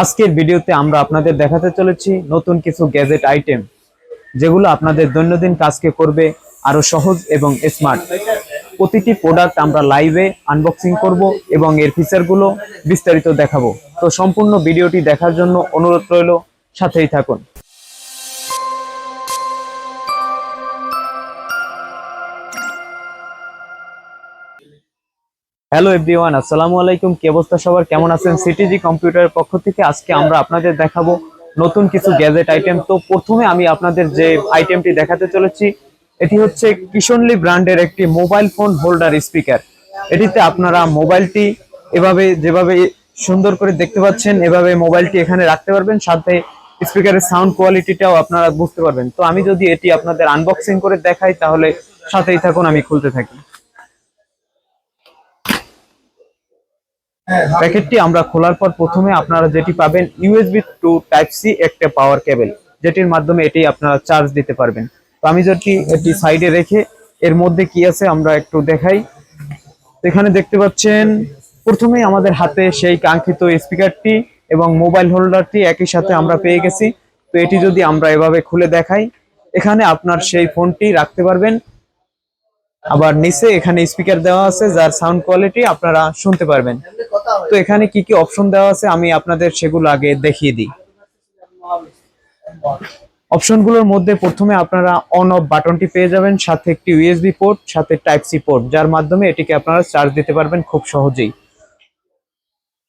আজকের ভিডিওতে আমরা আপনাদের দেখাতে চলেছি নতুন কিছু গ্যাজেট আইটেম, যেগুলো আপনাদের দৈনন্দিন কাজকে করবে আরও সহজ এবং স্মার্ট প্রতিটি প্রোডাক্ট আমরা লাইভে আনবক্সিং করব এবং এর ফিচারগুলো বিস্তারিত দেখাবো। তো সম্পূর্ণ ভিডিওটি দেখার জন্য অনুরোধ রইল, সাথেই থাকুন। হ্যালো এভরিওয়ান আসসালামু আলাইকুম। কি অবস্থা সবার? কেমন আছেন? সিটিজি কম্পিউটারের পক্ষ থেকে আজকে আমরা আপনাদের দেখাবো নতুন কিছু গ্যাজেট আইটেম তো প্রথমে আমি আপনাদের যে আইটেমটি দেখাতে চলেছি, এটি হচ্ছে কিশনলি ব্র্যান্ডের একটি মোবাইল ফোন হোল্ডার স্পিকার এটিতে আপনারা মোবাইলটি এভাবে যেভাবে সুন্দর করে দেখতে পাচ্ছেন, এভাবে মোবাইলটি এখানে রাখতে পারবেন। সাথে স্পিকারের সাউন্ড কোয়ালিটিটাও আপনারা বুঝতে পারবেন। তো আমি যদি এটি আপনাদের আনবক্সিং করে দেখাই, তাহলে সাথেই থাকুন, আমি খুলতে থাকি। প্যাকেটটি আমরা খোলার পর প্রথমে আপনারা যেটি পাবেন ইউএসবি টু টাইপ সি একটা পাওয়ার কেবল যেটির মাধ্যমে এটি আপনারা চার্জ দিতে পারবেন। তো আমি যেটি, এটি সাইডে রেখে এর মধ্যে কি আছে আমরা একটু দেখাই। এখানে দেখতে পাচ্ছেন, প্রথমেই আমাদের হাতে সেই কাঙ্ক্ষিত স্পিকারটি এবং মোবাইল হোল্ডারটি একই সাথে আমরা পেয়ে গেছি। তো এটি যদি আমরা এভাবে খুলে দেখাই, এখানে আপনার সেই ফোনটি রাখতে পারবেন। আবার নিচে এখানে স্পিকার দেওয়া আছে, যার সাউন্ড কোয়ালিটি আপনারা শুনতে পারবেন। তো এখানে কি কি অপশন দেওয়া আছে? আমি আপনাদের সেগুলো আগে দেখিয়ে দিই। অপশনগুলোর মধ্যে প্রথমে আপনারা অন অফ বাটনটি পেয়ে যাবেন, সাথে একটি ইউএসবি পোর্ট সাথে টাইপ সি পোর্ট যার মাধ্যমে এটিকে আপনারা চার্জ দিতে পারবেন খুব সহজেই।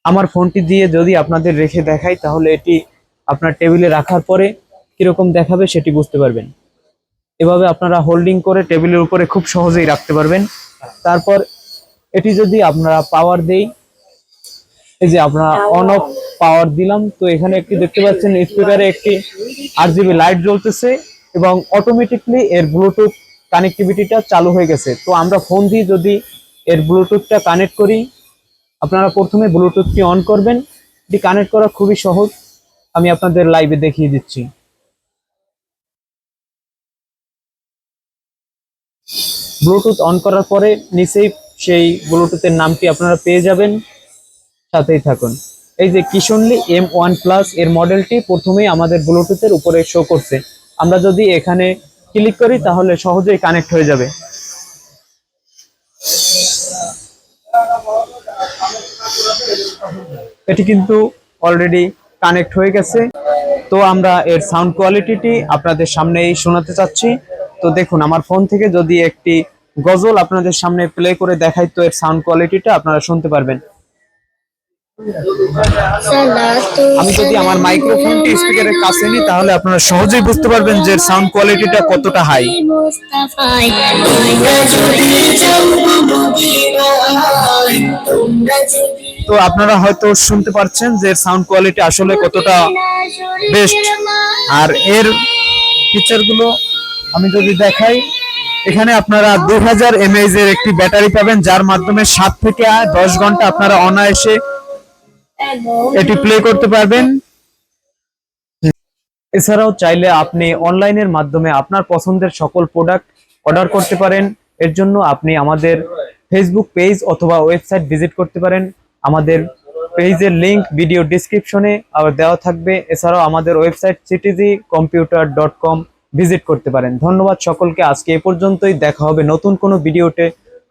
আমার ফোনটি দিয়ে যদি আপনাদের রেখে দেখাই, তাহলে এটি আপনার টেবিলে রাখার পরে কীরকম দেখাবে সেটি বুঝতে পারবেন। এভাবে আপনারা হোল্ডিং করে টেবিলের উপরে খুব সহজেই রাখতে পারবেন। তারপর এটি যদি আপনারা পাওয়ার দেই এই যে আপনারা অন অফ পাওয়ার দিলাম, তো এখানে একটি দেখতে পাচ্ছেন স্পিকারে একটি আর জিবি লাইট জ্বলতেছে এবং অটোমেটিকলি এর ব্লুটুথ কানেক্টিভিটিটা চালু হয়ে গেছে। তো আমরা ফোন দিয়ে যদি এর ব্লুটুথটা কানেক্ট করি, আপনারা প্রথমে ব্লুটুথটি অন করবেন। এটি কানেক্ট করা খুবই সহজ। আমি আপনাদের লাইভে দেখিয়ে দিচ্ছি। ব্লুটুথ অন করার পরে নিচেই সেই ব্লুটুথের নামটি আপনারা পেয়ে যাবেন। সাথেই থাকুন। এই যে কিশনলি এম ওয়ান প্লাস এর মডেলটি প্রথমেই আমাদের ব্লুটুথের উপরে শো করছে। আমরা যদি এখানে ক্লিক করি, তাহলে সহজেই কানেক্ট হয়ে যাবে। এটি কিন্তু অলরেডি কানেক্ট হয়ে গেছে। তো আমরা এর সাউন্ড কোয়ালিটিটি আপনাদের সামনেই শোনাতে চাচ্ছি। তো দেখুন, আমার ফোন থেকে যদি একটি গজল আপনাদের সামনে প্লে করে দেখাই, তো এর সাউন্ড কোয়ালিটিটা আপনারা শুনতে পারবেন। আমি যদি আমার মাইক্রোফোনটি স্পিকারের কাছে নিই তাহলে আপনারা সহজেই বুঝতে পারবেন যে সাউন্ড কোয়ালিটিটা কতটা হাই তো আপনারা হয়তো শুনতে পারছেন যে সাউন্ড কোয়ালিটি আসলে কতটা বেস্ট আর এর ফিচারগুলো আমি যদি দেখাই এখানে আপনারা দুই হাজার এমএইচ এর একটি ব্যাটারি পাবেন যার মাধ্যমে সাত থেকে দশ ঘণ্টা আপনারা অনায়াসে এটি প্লে করতে পারবেন। এছাড়াও চাইলে আপনি অনলাইনের মাধ্যমে আপনার পছন্দের সকল প্রোডাক্ট অর্ডার করতে পারেন। এর জন্য আপনি আমাদের ফেসবুক পেজ অথবা ওয়েবসাইট ভিজিট করতে পারেন। আমাদের পেজের লিংক ভিডিও ডিসক্রিপশনে আবার দেওয়া থাকবে। এছাড়াও আমাদের website CTG computer dot com visit করতে পারেন। ধন্যবাদ সকলকে। আজকে এ পর্যন্তই। দেখা হবে নতুন কোনো ভিডিওতে